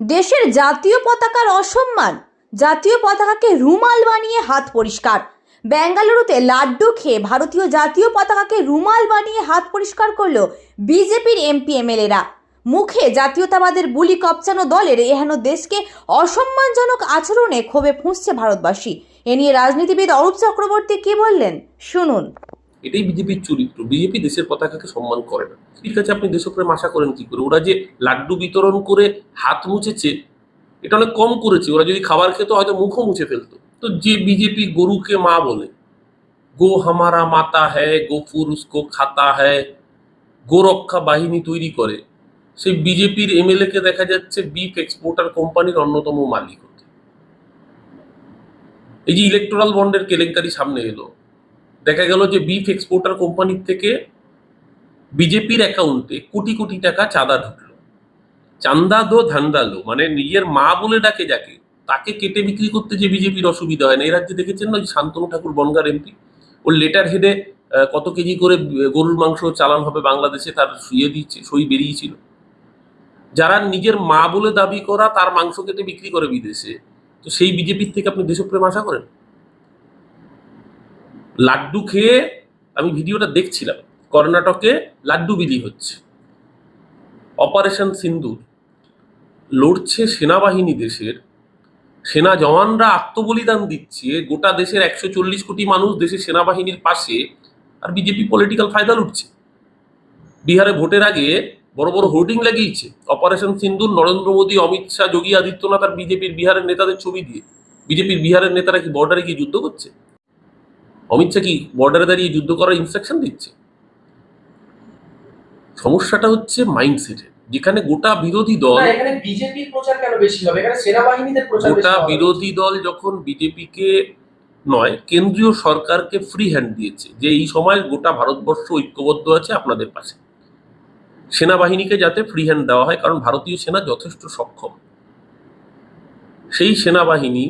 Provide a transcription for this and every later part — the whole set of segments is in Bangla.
দেশের জাতীয় পতাকার অসম্মান। জাতীয় পতাকাকে রুমাল বানিয়ে হাত পরিষ্কার। বেঙ্গালুরুতে লাড্ডু খেয়ে ভারতীয় জাতীয় পতাকাকে রুমাল বানিয়ে হাত পরিষ্কার করল বিজেপির এমপি এমএলএরা। মুখে জাতীয়তাবাদের বুলি কপচানো দলের এহেন দেশকে অসম্মানজনক আচরণে ক্ষোভে ফুঁসছে ভারতবাসী। এ নিয়ে রাজনীতিবিদ অরূপ চক্রবর্তী কি বললেন? শুনুন। এটাই বিজেপির চরিত্র। বিজেপি দেশের পতাকাকে সম্মান করে না? ঠিক আছে, আপনি দেশপ্রেম আশা করেন, কি করে? ওরা যে লাড্ডু বিতরণ করে হাত মুছেছে, এটা অনেক কম করেছে। ওরা যদি খাবার খেত, হয়তো মুখও মুছে ফেলতো। তো যে বিজেপি গরুকে মা বলে, গো হামারা মাতা হ্যায় গোফুর উসকো খাতা হ্যায় গোরক্ষা বাহিনী তৈরি করে, সেই বিজেপির এমএলএ কে দেখা যাচ্ছে বিফ এক্সপোর্টার কোম্পানির অন্যতম মালিক হতে। এই যে ইলেকট্রাল বন্ডের কেলেঙ্কারি সামনে এলো দেখা গেল যে বিফ এক্সপোর্টার কোম্পানির থেকে বিজেপির অ্যাকাউন্টে কোটি কোটি টাকা চাঁদা ঢুকলো। চান্দা দো ধান্দা লো মানে নিজের মা বলে ডাকে যাকে, তাকে কেটে বিক্রি করতে যে বিজেপির অসুবিধা হয় না। এই রাজ্যে দেখেছেন না ওই শান্তনু ঠাকুর, বনগার এমপি ওর লেটার হেডে কত কেজি করে গরুর মাংস চালান হবে বাংলাদেশে, তার শুয়ে দিচ্ছে, সই বেরিয়েছিল। যারা নিজের মা বলে দাবি করা, তার মাংস কেটে বিক্রি করে বিদেশে, তো সেই বিজেপির থেকে আপনি দেশপ্রেম আশা করেন? লাড্ডু খেয়ে আমি ভিডিওটা দেখছিলাম। কর্ণাটকে লাড্ডু বিলি হচ্ছে। অপারেশন সিন্দুর। লড়ছে সেনাবাহিনী দেশের। সেনা জওয়ানরা আত্মবলিদান দিচ্ছে। গোটা দেশের একশো চল্লিশ কোটি মানুষ দেশের সেনাবাহিনীর পাশে আর বিজেপি পলিটিক্যাল ফায়দা লুটছে। বিহারে ভোটের আগে বড় বড় হোর্ডিং লাগিয়েছে। অপারেশন সিন্দুর, নরেন্দ্র মোদী, অমিত শাহ, যোগী আদিত্যনাথ আর বিজেপির বিহারের নেতাদের ছবি দিয়ে। বিজেপির বিহারের নেতারা কি বর্ডারে গিয়ে যুদ্ধ করছে? অমিত শাহ কি বর্ডারে দাঁড়িয়ে যুদ্ধ করার ইনস্ট্রাকশন দিচ্ছে? সমস্যাটা হচ্ছে মাইন্ডসেটের যেখানে গোটা বিরোধী দল গোটা বিরোধী দল যখন বিজেপিকে নয় কেন্দ্রীয় সরকারকে ফ্রি হ্যান্ড দিয়েছে যে এই সময় গোটা ভারতবর্ষ ঐক্যবদ্ধ আছে আপনাদের পাশে। সেনাবাহিনীকে যাতে ফ্রি হ্যান্ড দেওয়া হয় কারণ ভারতীয় সেনা যথেষ্ট সক্ষম। সেই সেনাবাহিনী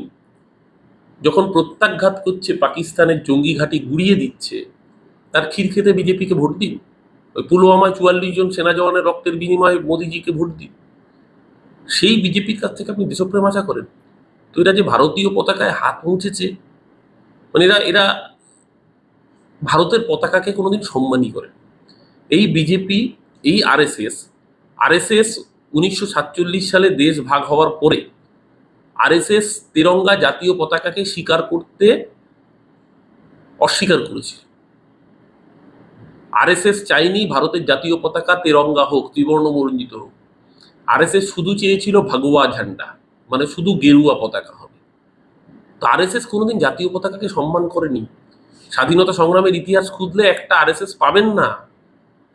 যখন প্রত্যাঘাত করছে পাকিস্তানের জঙ্গি ঘাঁটি গুড়িয়ে দিচ্ছে, তার ক্ষীর খেতে বিজেপিকে ভোট দিন। ওই পুলওয়ামায় চুয়াল্লিশ জন সেনা জওয়ানের রক্তের বিনিময়ে মোদিজিকে ভোট দিন। সেই বিজেপির কাছ থেকে আপনি দেশপ্রেম আশা করেন? তো এরা যে ভারতীয় পতাকায় হাত পৌঁছেছে মানে এরা এরা ভারতের পতাকাকে কোনোদিন সম্মানই করে এই বিজেপি, এই আরএসএস আরএসএস উনিশশো সাতচল্লিশ সালে দেশ ভাগ হওয়ার পরে আরএসএস তেরঙ্গা জাতীয় পতাকাকে স্বীকার করতে অস্বীকার করেছিল আরএসএস চাইনি ভারতের জাতীয় পতাকা তেরঙ্গা হোক, ত্রিবর্ণ মরঞ্জিত হোক। আরএসএস শুধু চেয়েছিল ভাগোয়া ঝান্ডা মানে শুধু গেরুয়া পতাকা হবে। তো আরএসএস কোনোদিন জাতীয় পতাকাকে সম্মান করেনি। স্বাধীনতা সংগ্রামের ইতিহাস খুঁজলে একটা আরএসএস পাবেন না।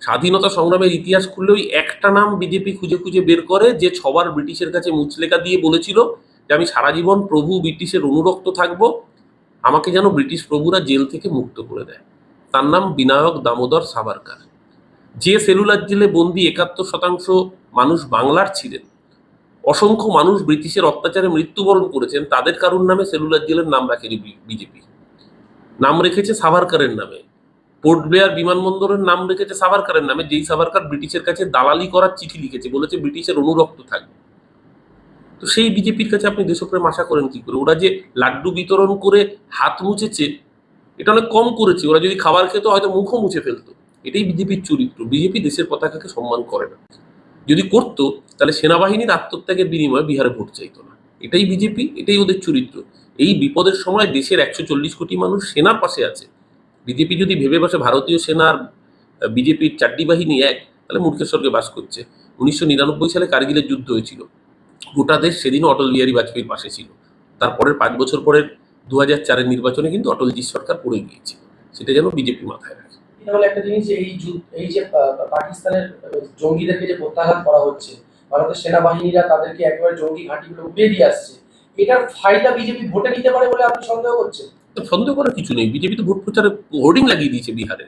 স্বাধীনতা সংগ্রামের ইতিহাস খুললে ওই একটা নাম বিজেপি খুঁজে খুঁজে বের করে, যে ছবার ব্রিটিশের কাছে মুচলেখা দিয়ে বলেছিল যে আমি সারা জীবন প্রভু ব্রিটিশের অনুরক্ত থাকব, আমাকে যেন ব্রিটিশ প্রভুরা জেল থেকে মুক্ত করে দেয়। তার নাম বিনায়ক দামোদর সাভারকার। যে সেলুলার জেলে বন্দি একাত্তর শতাংশ মানুষ বাংলার ছিলেন, অসংখ্য মানুষ ব্রিটিশের অত্যাচারে মৃত্যুবরণ করেছেন, তাদের কারুর নামে সেলুলার জেলের নাম রাখেনি বিজেপি। নাম রেখেছে সাভারকারের নামে। পোর্ট ব্লেয়ার বিমানবন্দরের নাম রেখেছে সাভারকারের নামে, যেই সাভারকার ব্রিটিশের কাছে দালালি করার চিঠি লিখেছে, বলেছে ব্রিটিশের অনুরক্ত থাকবে। তো সেই বিজেপির কাছে আপনি দেশপ্রেম আশা করেন কি করে? ওরা যে লাড্ডু বিতরণ করে হাত মুছেছে, এটা অনেক কম করেছে। ওরা যদি খাবার খেত, হয়তো মুখও মুছে ফেলতো। এটাই বিজেপির চরিত্র। বিজেপি দেশের পতাকাকে সম্মান করে না। যদি করতো, তাহলে সেনাবাহিনীর আত্মত্যাগের বিনিময়ে বিহারে ভোট চাইতো না। এটাই বিজেপি, এটাই ওদের চরিত্র। এই বিপদের সময় দেশের একশো চল্লিশ কোটি মানুষ সেনার পাশে আছে। বিজেপি যদি ভেবে বসে ভারতীয় সেনার বিজেপির চারটি বাহিনী এক, তাহলে মূর্খের স্বর্গে বাস করছে। উনিশশো নিরানব্বই সালে কার্গিলের যুদ্ধ হয়েছিল। গোটা দেশ সেদিনও অটল বিহারী বাজপেয়ীর পাশে ছিল। তারপরের পাঁচ বছর পরের দু হাজার চারের নির্বাচনে কিন্তু অটলজির সরকার পড়ে গিয়েছিল। সেটা যেন বিজেপি মাথায় রাখে। তাহলে একটা জিনিস যে এই এই যে পা- পা- পাকিস্তানের জঙ্গিদেরকে যে প্রত্যাঘাত করা হচ্ছে ভারতের সেনাবাহিনীরা তাদেরকে একেবারে জঙ্গি ঘাঁটিগুলো উড়িয়ে দিয়ে আসছে এটার ফায়দা বিজেপি ভোটে নিতে পারে বলে আপনি সন্দেহ করছেন? সন্দেহ করার কিছু নেই। বিজেপি তো ভোট প্রচারে হোর্ডিং লাগিয়ে দিয়েছে বিহারে।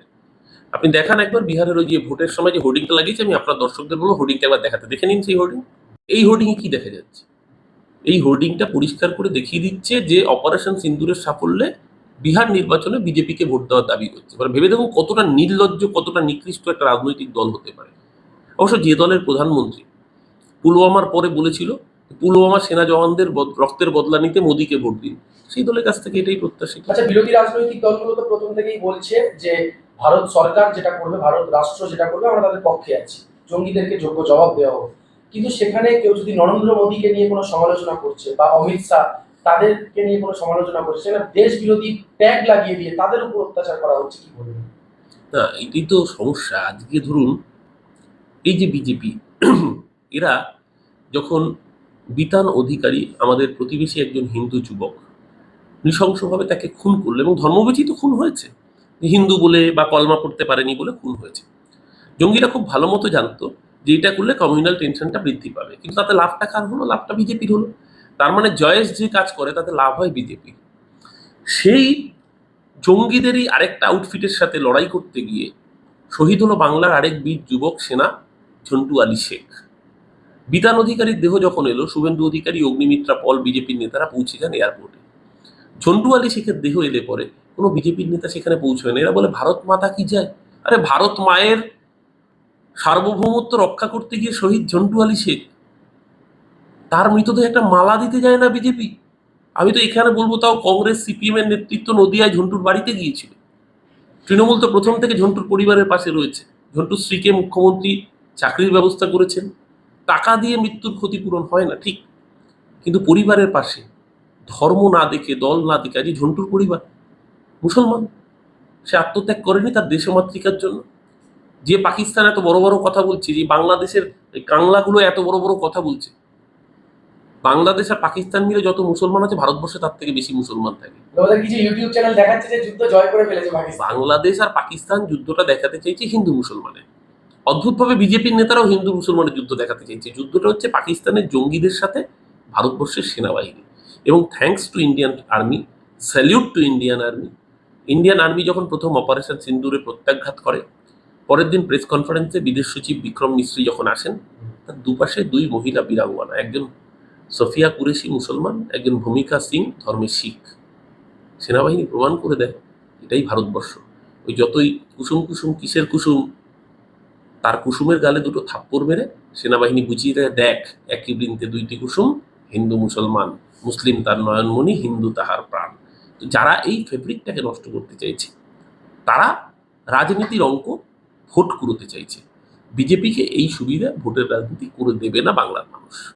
আপনি দেখান একবার বিহারের ওই যে ভোটের সময় যে হোর্ডিংটা লাগিয়েছে আমি আপনার দর্শকদের বলব হোর্ডিংটা একবার দেখাতে। দেখে নিন সেই হোর্ডিং। এই হোর্ডিংয়ে কি দেখা যাচ্ছে? এই হোর্ডিংটা পরিষ্কার করে দেখিয়ে দিচ্ছে যে অপারেশন সিন্দুরের সাফল্যে বিহার নির্বাচনে বিজেপিকে ভোট দেওয়ার দাবি করছে। এবার ভেবে দেখুন কতটা নির্লজ্জ, কতটা নিকৃষ্ট একটা রাজনৈতিক দল হতে পারে। অবশ্য যে দলের প্রধানমন্ত্রী পুলওয়ামার পরে বলেছিল, পুলওয়ামা সেনা জওয়ানদের রক্তের বদলা নিতে মোদীকে ভোট দিন। সেই দলের কাছ থেকে এটাই প্রত্যাশিত আচ্ছা বিরোধী রাজনৈতিক দলগুলো তো প্রথম থেকেই বলছে যে ভারত সরকার যেটা করবে, ভারত রাষ্ট্র যেটা করবে, আমরা তাদের পক্ষে আছি। জঙ্গিদেরকে যোগ্য জবাব দেওয়া হোক। কিন্তু সেখানে কেউ যদি নরেন্দ্র মোদীকে নিয়ে কোনো সমালোচনা করছে বা অমিত শাহ তাদেরকে নিয়ে কোনো সমালোচনা করছে, সেখানে দেশ বিরোধী ট্যাগ লাগিয়ে দিয়ে তাদের উপর অত্যাচার করা হচ্ছে কি বলবেন? না, এটাই তো সমস্যা। আজকে ধরুন, এই যে বিজেপি এরা যখন বিতান অধিকারী, আমাদের প্রতিবেশী একজন হিন্দু যুবক, নৃশংসভাবে তাকে খুন করল এবং ধর্মবেচি তো খুন হয়েছে। হিন্দু বলে বা কলমা পড়তে পারেনি বলে খুন হয়েছে। জঙ্গিরা খুব ভালো মতো জানতো যে এটা করলে কমিউনাল টেনশনটা বৃদ্ধি পাবে। কিন্তু তাতে লাভটা কার হলো? লাভটা বিজেপির হলো। তার মানে জয়েশ যে কাজ করে, তাতে লাভ হয় বিজেপি। সেই জঙ্গিদেরই আরেকটা আউটফিটের সাথে লড়াই করতে গিয়ে শহীদ হলো বাংলার আরেক বীর যুবক সেনা, ঝন্টু আলী শেখ। বিতান অধিকারীর দেহ যখন এলো, শুভেন্দু অধিকারী, অগ্নিমিত্রা পল বিজেপির নেতারা পৌঁছে যান এয়ারপোর্টে ঝন্টু আলী শেখের দেহ এলে পরে কোনো বিজেপির নেতা সেখানে পৌঁছবে না। এরা বলে, ভারত মাতা কি যায় আরে, ভারত মায়ের সার্বভৌমত্ব রক্ষা করতে গিয়ে শহীদ ঝন্টু আলী শেখ, তার মৃতদেহ একটা মালা দিতে যায় না বিজেপি? আমি তো এখানে বলব তাও কংগ্রেস, সিপিএম এর নেতৃত্ব নদিয়ায় ঝন্টুর বাড়িতে গিয়েছিল। তৃণমূল তো প্রথম থেকে ঝন্টুর পরিবারের পাশে রয়েছে। ঝন্টুর স্ত্রীকে মুখ্যমন্ত্রী চাকরির ব্যবস্থা করেছেন। টাকা দিয়ে মৃত্যুর ক্ষতিপূরণ হয় না, ঠিক। কিন্তু পরিবারের পাশে ধর্ম না দেখে, দল না দেখে আজ ঝন্টুর পরিবার। মুসলমান, সে আত্মত্যাগ করেনি তার দেশমাতৃকার জন্য। যে পাকিস্তান এত বড় বড় কথা বলছে যে বাংলাদেশের কাংলাগুলো এত বড় বড় কথা বলছে বাংলাদেশ আর পাকিস্তান মিলে যত মুসলমান আছে ভারতবর্ষে তার থেকে বেশি মুসলমান থাকে। বাংলাদেশ আর পাকিস্তান যুদ্ধটা দেখাতে চাইছে হিন্দু মুসলমানের অদ্ভুতভাবে বিজেপির নেতারাও হিন্দু মুসলমানের যুদ্ধ দেখাতে চাইছে। যুদ্ধটা হচ্ছে পাকিস্তানের জঙ্গিদের সাথে ভারতবর্ষের সেনাবাহিনী। এবং thanks to Indian army salute to Indian army Indian army যখন প্রথম অপারেশন সিন্দুরে প্রত্যাঘাত করে পরের দিন প্রেস কনফারেন্সে বিদেশ সচিব বিক্রম মিশ্রি যখন আসেন, তার দুপাশে দুই মহিলা বীরাঙ্গনা। একজন সফিয়া কুরেশি মুসলমান, একজন ভূমিকা সিং ধর্মের শিখ। সেনাবাহিনী প্রমাণ করে দেয়, এটাই ভারতবর্ষ। ওই যতই কুসুম কুসুম, কিসের কুসুম, তার কুসুমের গালে দুটো থাপ্পড় মেরে সেনাবাহিনী বুঝিয়ে দেয়, দেখ, একই বৃন্তে দুইটি কুসুম, হিন্দু মুসলমান, মুসলিম তার নয়নমণি, হিন্দু তাহার প্রাণ। তো যারা এই ফেব্রিকটাকে নষ্ট করতে চাইছে, তারা রাজনীতির অঙ্ক ভোট কুড়োতে চাইছে। বিজেপিকে এই সুবিধা ভোটের রাজনীতি করে দেবে না বাংলার মানুষ।